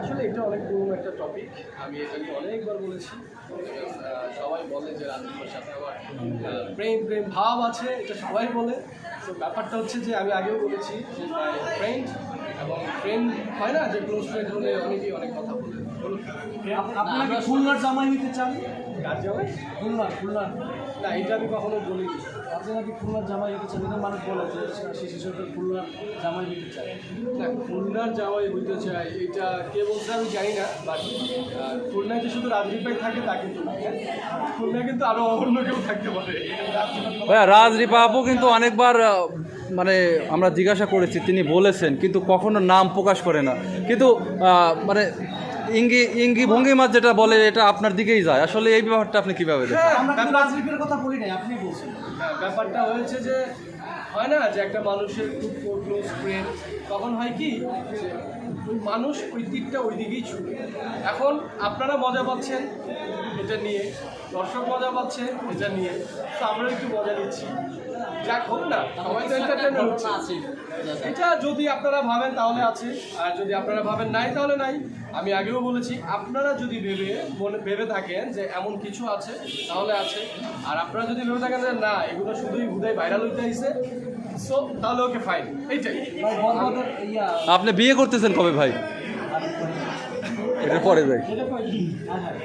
আসলে এটা অনেক পুরনো একটা টপিক আমি এটা নিয়ে অনেকবার বলেছি। সবাই বলে যে রাজনীতির সাথে আমার প্রেম প্রেম ভাব আছে এটা সবাই বলে। তো ব্যাপারটা হচ্ছে যে আমি আগেও বলেছি যে মাই ফ্রেন্ড এবং ফ্রেন্ড হয় না যে ক্লোজ ফ্রেন্ড হলে অনেকেই অনেক কথা বলে। বলুন। আপনারা কি খুলনার জামাই হইতে চান? কার যাবে খুলনার খুলনার না এটা আমি কখনো বলিনি। আপনারা কি খুলনার জামাই হইতে চান এটা মানুষ বলে যে শিশু সরকার খুলনার জামাই হইতে চায়। না খুলনার যাওয়াই হইতে চাই এটা কে বলছে আমি জানি না বাট খুলনায় যে শুধু রাজদীপ ভাই থাকে তা কিন্তু? খুলনায় কিন্তু আরও অন্য কেউ থাকতে পারে। ভাইয়া রাজ রিপা আপু কিন্তু অনেকবার মানে আমরা জিজ্ঞাসা করেছি তিনি বলেছেন কিন্তু কখনো নাম প্রকাশ করে না। কিন্তু মানে ইঙ্গি ইঙ্গি ভঙ্গিমার যেটা বলে এটা আপনার দিকেই যায়। আসলে এই ব্যাপারটা আপনি কীভাবে দেখেন? হ্যাঁ, রাজনীতির কথা বলি নাই আপনি বলছেন। হ্যাঁ, ব্যাপারটা হয়েছে যে হয় না যে একটা মানুষের খুব ক্লোজ ফ্রেন্ড তখন হয় কি ওই মানুষ ওই দিকটা ওই দিকেই ছুটে। এখন আপনারা মজা পাচ্ছেন এটা নিয়ে দর্শক মজা পাচ্ছে এটা নিয়ে তো আমরা একটু মজা নিচ্ছি। যাক হোক না সবাই তো entertainment হচ্ছে। এটা যদি আপনারা ভাবেন তাহলে আছে। আর যদি আপনারা ভাবেন নাই তাহলে নাই। আমি আগেও বলেছি আপনারা যদি ভেবে মনে ভেবে থাকেন যে এমন কিছু আছে তাহলে আছে। আর আপনারা যদি ভেবে থাকেন যে না এগুলো শুধুই হুদাই ভাইরাল হইতে আইছে সো তাহলে ওকে ফাইন এইটাই। ইয়া। আপনি বিয়ে করতেছেন কবে ভাই? এটার পরে যাই। এটা কই হ্যাঁ হ্যাঁ।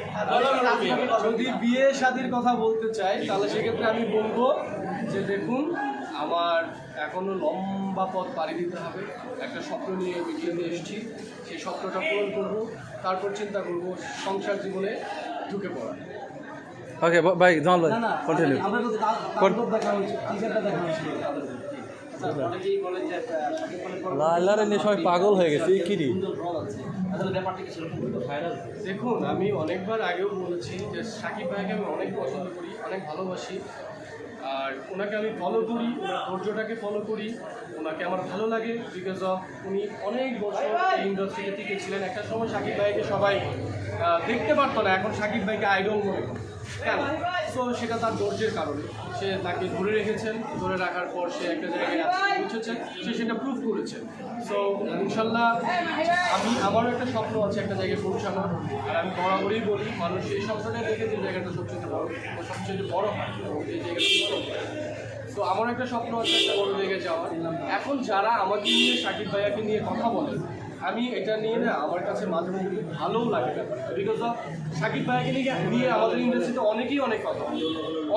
যদি বিয়ে শাদির কথা বলতে চাই তাহলে সেক্ষেত্রে আমি বলব যে দেখুন আমার এখনও লম্বা পথ পাড়ি দিতে হবে। একটা স্বপ্ন নিয়ে মিডিয়াতে এসেছি। সেই স্বপ্নটা পূরণ করব তারপর চিন্তা করব সংসার জীবনে ঢুকে পড়া ওকে ভাই না কন্টিনিউ লাইলারে নিয়ে সবাই পাগল হয়ে গেছে কি রে? সুন্দর রোল আছে। আসলে ব্যাপারটা কি সেরকম ভাইরাল দেখুন আমি অনেকবার আগেও বলেছি যে সাকিব ভাইকে আমি অনেক পছন্দ করি অনেক ভালোবাসি। আর ওনাকে আমি ফলো করি ওনার ধৈর্যটাকে ফলো করি ওনাকে আমার ভালো লাগে বিকজ অফ উনি অনেক বছর এই ইন্ডাস্ট্রিতে টিকে ছিলেন। একটা সময় সাকিব ভাইকে সবাই দেখতে পারতো না এখন সাকিব ভাইকে আইডল মনে করে কেন সো সেটা তার ধৈর্যের কারণে। সে তাকে ধরে রেখেছেন, ধরে রাখার পর সে একটা জায়গায় আজকে সে সেটা প্রুভ করেছেন সো ইনশাল্লাহ আমি আমারও একটা স্বপ্ন আছে একটা জায়গায় পৌঁছানোর। আর আমি বরাবরই বলি, মানুষ এই স্বপ্নটা দেখে যে জায়গাটা সবচেয়ে বড় সবচেয়ে বড় হয়। এই জায়গাটা হয় তো আমার একটা স্বপ্ন আছে একটা বড় জায়গায় যাওয়ার। এখন যারা আমাকে নিয়ে, সাকিব ভাইয়াকে নিয়ে কথা বলে আমি এটা নিয়ে না আমার কাছে মাঝে মধ্যে ভালোও লাগে ব্যাপারটা। বিকজ অফ সাকিব ভাইয়াকে নিয়ে আমাদের ইন্ডাস্ট্রিতে অনেকেই অনেক কথা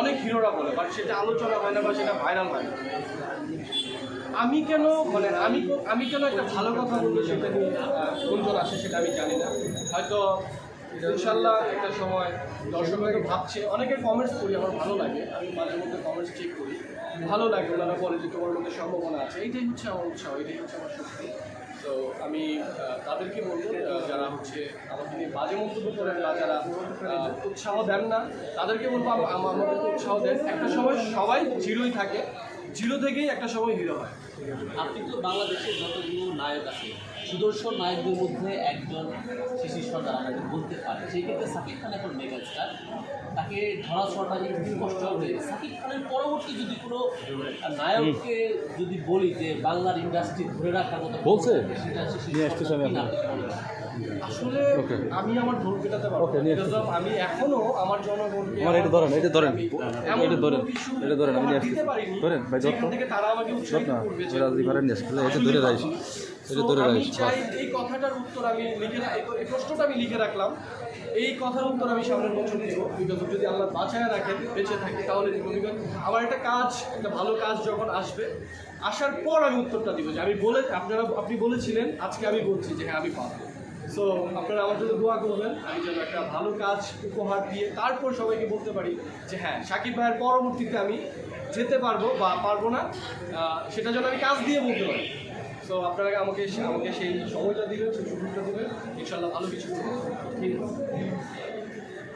অনেক হিরোরা বলে বাট সেটা আলোচনা হয় না বা সেটা ভাইরাল হয় না। আমি কেন মানে আমি আমি কেন একটা ভালো কথা বলব সেটা নিয়ে গুঞ্জন আসে সেটা আমি জানি না। হয়তো ইনশাল্লাহ একটা সময় দর্শক হয়তো ভাবছে, অনেকের কমেন্টস করি আমার ভালো লাগে। আমি মাঝে মধ্যে কমেন্টস চেক করি। ভালো লাগে ওনারা বলে যে তোমার মধ্যে সম্ভাবনা আছে। এইটাই হচ্ছে আমার উৎসাহ এটাই হচ্ছে আমার শক্তি। তো আমি তাদেরকে বলব যারা হচ্ছে আমাকে নিয়ে বাজে মন্তব্য করেন বা যারা উৎসাহ দেন না, তাদেরকে বলব, আম- আম- আমাদেরকে উৎসাহ দেন। একটা সময় সবাই জিরোই থাকে, জিরো থেকেই একটা সময় হিরো হয়। আপনি তো বাংলাদেশের যতগুলো নায়ক আছে, সুদর্শন নায়কদের মধ্যে একজন শিশির সর্দার বলতে পারে, সেই ক্ষেত্রে সাকিব খান এখন মেগাস্টার। তাকে ধরা ছোঁয়াটা একটু কষ্ট হয়ে গেছে সাকিব খানের পরবর্তী যদি কোনো নায়ককে যদি বলি যে বাংলার ইন্ডাস্ট্রি ধরে রাখার মতো বলছে? সেটা নিয়ে আসতেছি আমি? আসলে. আমি আমার ভোট পারব আমি এখনও আমার জনগণকে আমার এটা ধরেন, এটা ধরেন। এটা ধরেন, এটা ধরেন, আমি নিয়ে আসতেছি। ধরেন, ভাই, তারা আমাকে যে- নিয়ে আসলে এটা ধরে এটা ধরে আমি চাই এই কথাটার উত্তর আমি লিখে এই- এই প্রশ্নটা আমি লিখে রাখলাম। এই কথার উত্তর আমি সামনের বছর দিব বিকজ যদি আল্লাহ বাঁচায় রাখেন বেঁচে থাকি তাহলে দিব বিকজ আমার একটা কাজ একটা ভালো কাজ যখন আসবে আসার পর আমি উত্তরটা দিব যে আমি বলে আপনারা আপনি বলেছিলেন আজকে আমি বলছি যে হ্যাঁ আমি পাবো সো আপনারা আমার জন্য দোয়া করবেন আমি যেন একটা ভালো কাজ উপহার দিয়ে তারপর সবাইকে বলতে পারি যে হ্যাঁ সাকিব ভাইয়ের পরবর্তীতে আমি যেতে পারব বা পারব না সেটা যেন আমি কাজ দিয়ে বলতে পারি। সো আপনারা আমাকে আমাকে সেই সময়টা দিবেন, সেই সুযোগটা দেবেন। ইনশাল্লাহ ভালো কিছু ঠিক আছে।